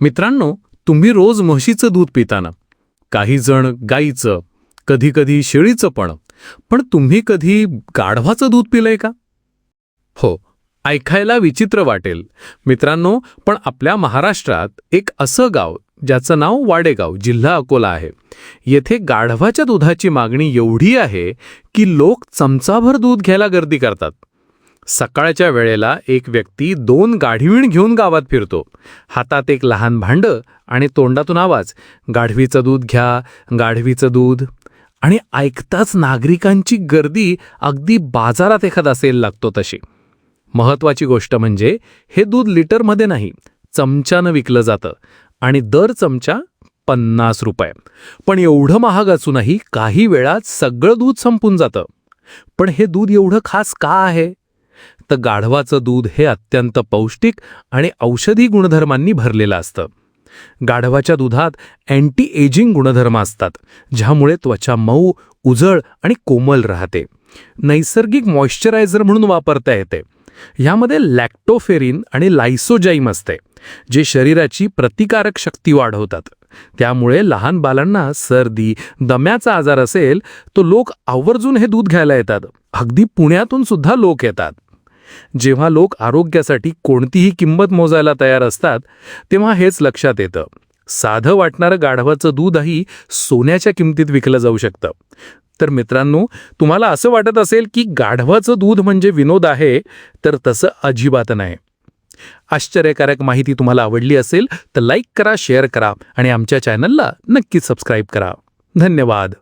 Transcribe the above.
मित्रांनो तुम्ही रोज म्हशीचं दूध पिताना. काही जण गाईचं कधीकधी शेळीचं पण. पण तुम्ही कधी गाढवाचं दूध पिलंय का? हो ऐकायला विचित्र वाटेल. मित्रांनो पण आपल्या महाराष्ट्रात एक असं गाव ज्याचं नाव वाडेगाव जिल्हा अकोला आहे. येथे गाढवाच्या दुधाची मागणी एवढी आहे की लोक चमचाभर दूध घ्यायला गर्दी करतात. सकाळच्या वेळेला एक व्यक्ती दोन गाढवीण घेऊन गावात फिरतो. हातात एक लहान भांडं आणि तोंडातून आवाज गाढवीचं दूध घ्या गाढवीचं दूध. आणि ऐकताच नागरिकांची गर्दी अगदी बाजारात एखादा सेल लागतो तशी. महत्वाची गोष्ट म्हणजे हे दूध लिटरमध्ये नाही चमच्यानं विकलं जातं आणि दर चमचा पन्नास रुपये. पण एवढं महाग असूनही काही वेळात सगळं दूध संपून जातं. पण हे दूध एवढं खास का आहे? तर गाढवाचं दूध हे अत्यंत पौष्टिक आणि औषधी गुणधर्मांनी भरलेलं असतं. गाढवाच्या दुधात अँटी एजिंग गुणधर्म असतात ज्यामुळे त्वचा मऊ उजळ आणि कोमल राहते. नैसर्गिक मॉइश्चरायझर म्हणून वापरता येते. ह्यामध्ये लॅक्टोफेरिन आणि लायसोजाईम असते जे शरीराची प्रतिकारक शक्ती वाढवतात. त्यामुळे लहान बालांना सर्दी दम्याचा आजार असेल तो लोक आवर्जून हे दूध घ्यायला येतात. अगदी पुण्यातून सुद्धा लोक येतात. जेव्हा लोक आरोग्यासाठी कोणतीही किंमत मोजायला तयार असतात तेव्हा हेच लक्षात येतं. साधं वाटणारं गाढवाचं दूधही सोन्याच्या किमतीत विकलं जाऊ शकतं. तर मित्रांनो तुम्हाला असं वाटत असेल की गाढवाचं दूध म्हणजे विनोद आहे तर तसं अजिबात नाही. आश्चर्यकारक माहिती तुम्हाला आवडली असेल तर लाईक करा शेअर करा आणि आमच्या चॅनलला नक्की सबस्क्राईब करा. धन्यवाद.